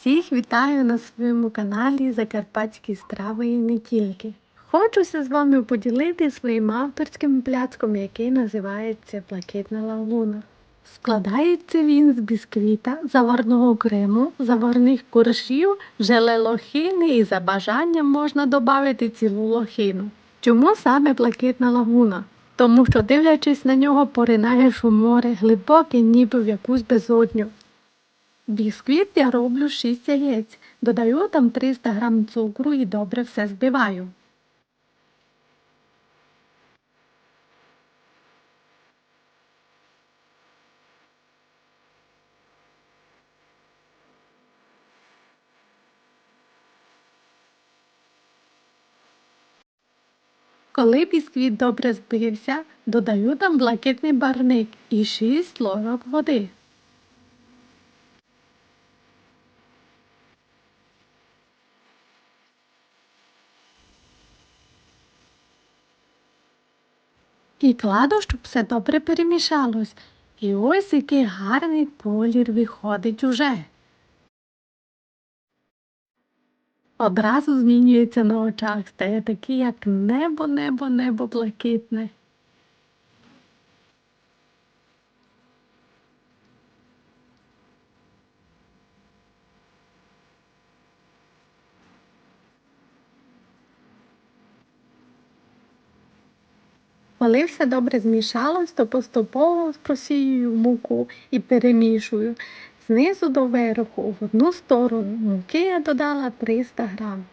Всіх вітаю на своєму каналі Закарпатські страви і не тільки. Хочуся з вами поділитися своїм авторським пляцком, який називається Блакитна лагуна. Складається він з бісквіта, заварного крему, заварних коржів, желе лохини і за бажанням можна додати цілу лохину. Чому саме блакитна лагуна? Тому що, дивлячись на нього, поринаєш у море глибоке, ніби в якусь безодню. Бісквіт я роблю 6 яєць. Додаю там 300 г цукру і добре все збиваю. Коли бісквіт добре збився, додаю там блакитний барник і 6 ложок води. І кладу, щоб все добре перемішалось. І ось який гарний колір виходить уже. Одразу змінюється на очах, стає такий, як небо, небо, небо блакитне. Коли все добре змішалось, то поступово просіюю муку і перемішую. Знизу до верху в одну сторону муки я додала 300 грам.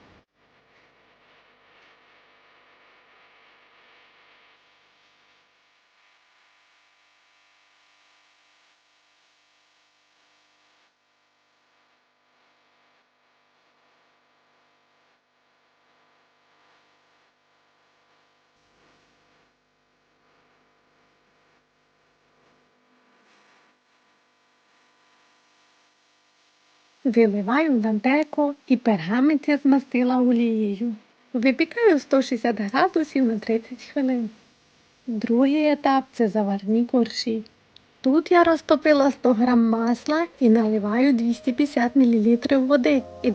Виливаю на деко і пергамент я змастила олією. Випікаю 160 градусів на 30 хвилин. Другий етап це заварні коржі. Тут я розтопила 100 г масла і наливаю 250 мл води і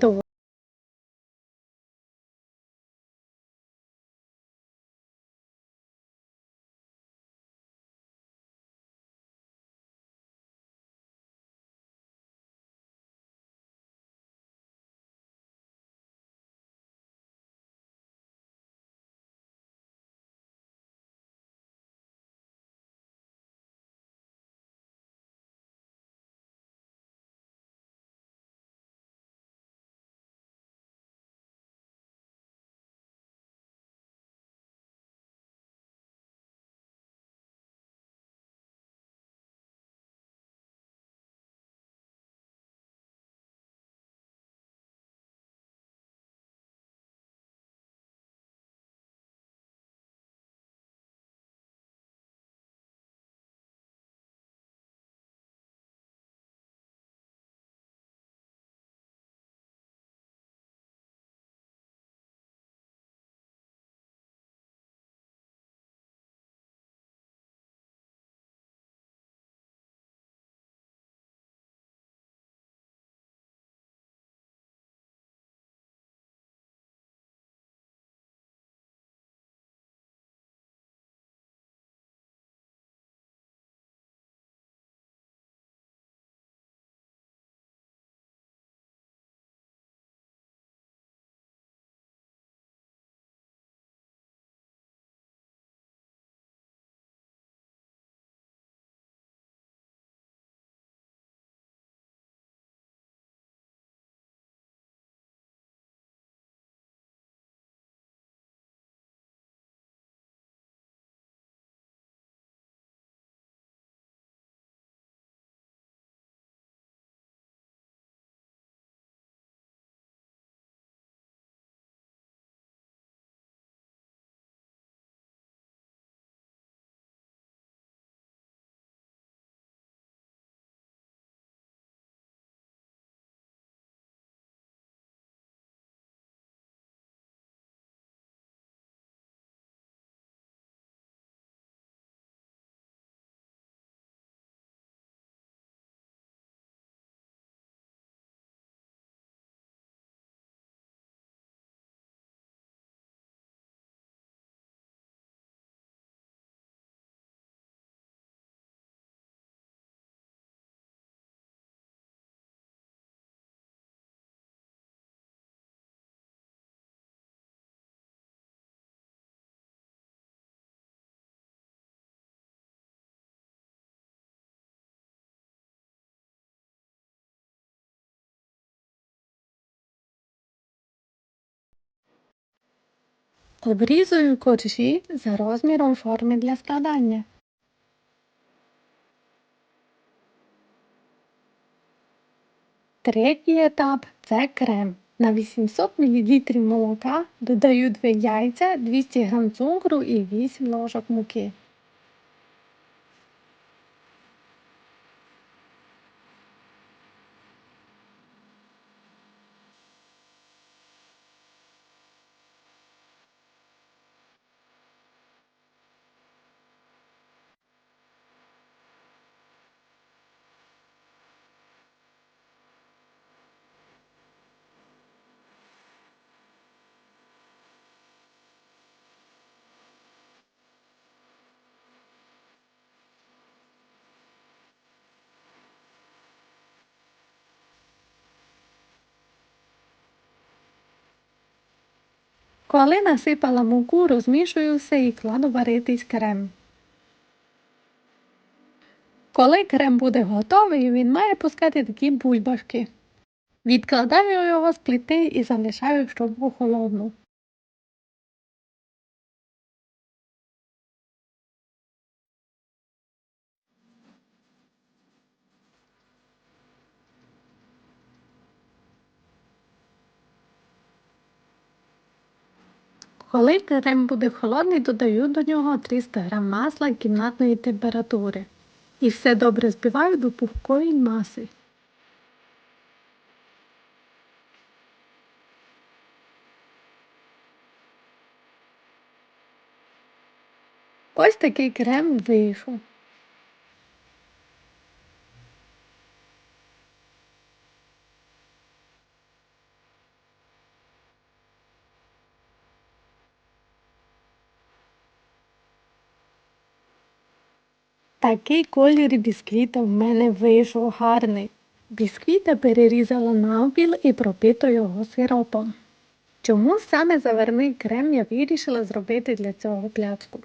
Обрізую коржі за розміром форми для складання. Третій етап це крем. На 800 мл молока додаю 2 яйця, 200 г цукру і 8 ложок муки. Коли насипала муку, розмішую все і кладу варитись крем. Коли крем буде готовий, він має пускати такі бульбашки. Відкладаю його з плити і залишаю, щоб охолонув. Коли крем буде холодний, додаю до нього 300 г масла кімнатної температури. І все добре збиваю до пухкої маси. Ось такий крем вийшов. Такий колір бісквіта в мене вийшов гарний. Бісквіта перерізала навпіл і пропито його сиропом. Чому саме заварний крем я вирішила зробити для цього пляцку?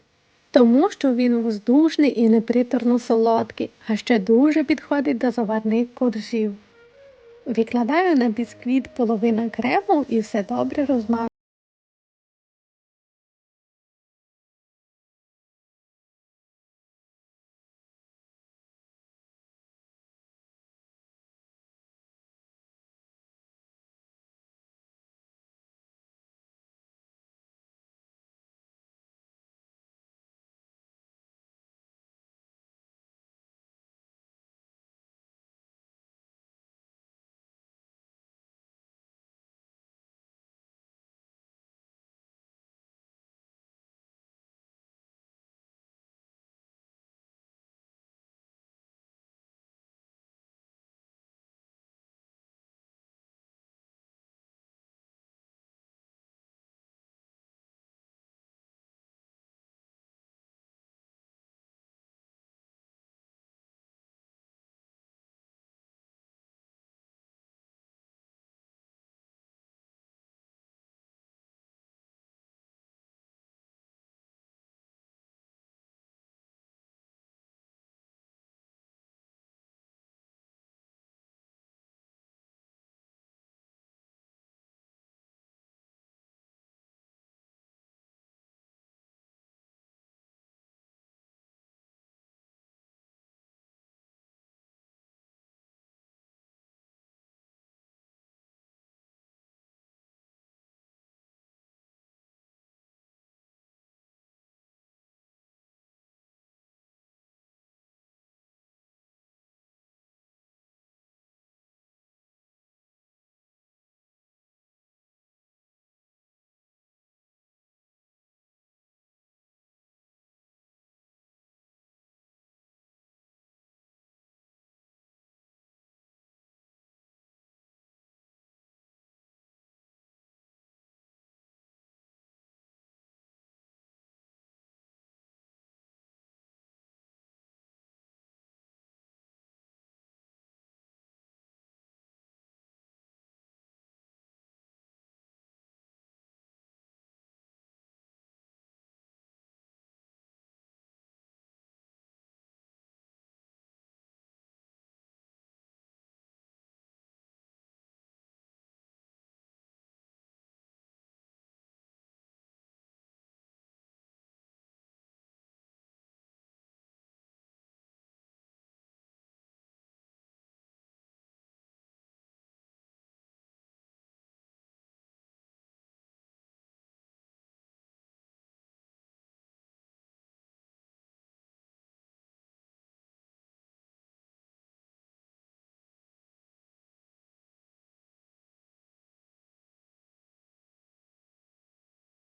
Тому що він воздушний і неприторно солодкий, а ще дуже підходить до заварних коржів. Викладаю на бісквіт половину крему і все добре розмазую.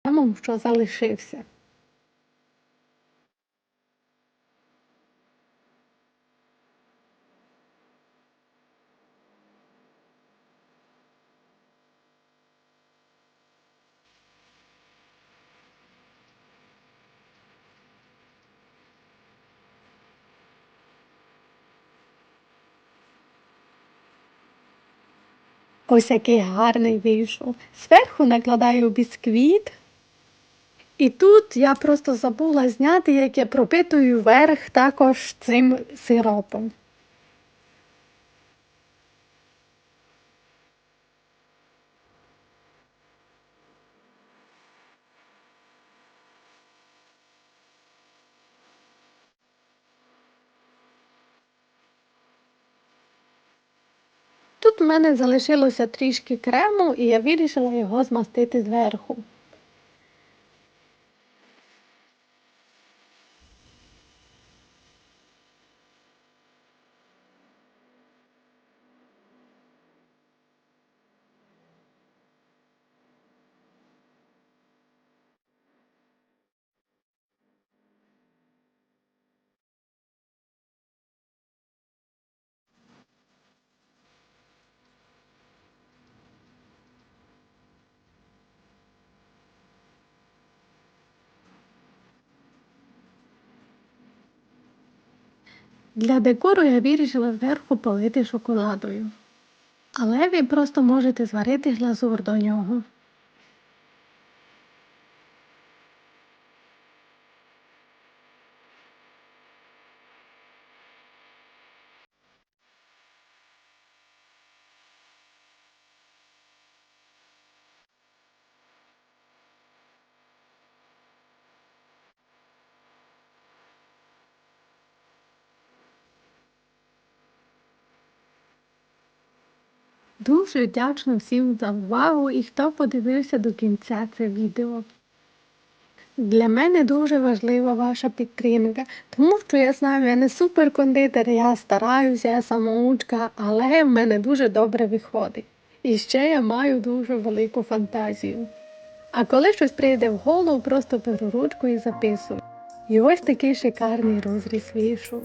Кремом, що залишився. Ось який гарний вийшов. Зверху накладаю бісквіт. І тут я просто забула зняти, як я пропитую верх також цим сиропом. Тут в мене залишилося трішки крему, і я вирішила його змастити зверху. Для декору я вирішила зверху полити шоколадою. Але ви просто можете зварити глазур до нього. Дуже вдячна всім за увагу і хто подивився до кінця це відео. Для мене дуже важлива ваша підтримка, тому що я знаю, я не суперкондитер, я стараюся, я самоучка, але в мене дуже добре виходить. І ще я маю дуже велику фантазію. А коли щось прийде в голову, просто беру ручку і записую. І ось такий шикарний розріз вийшов.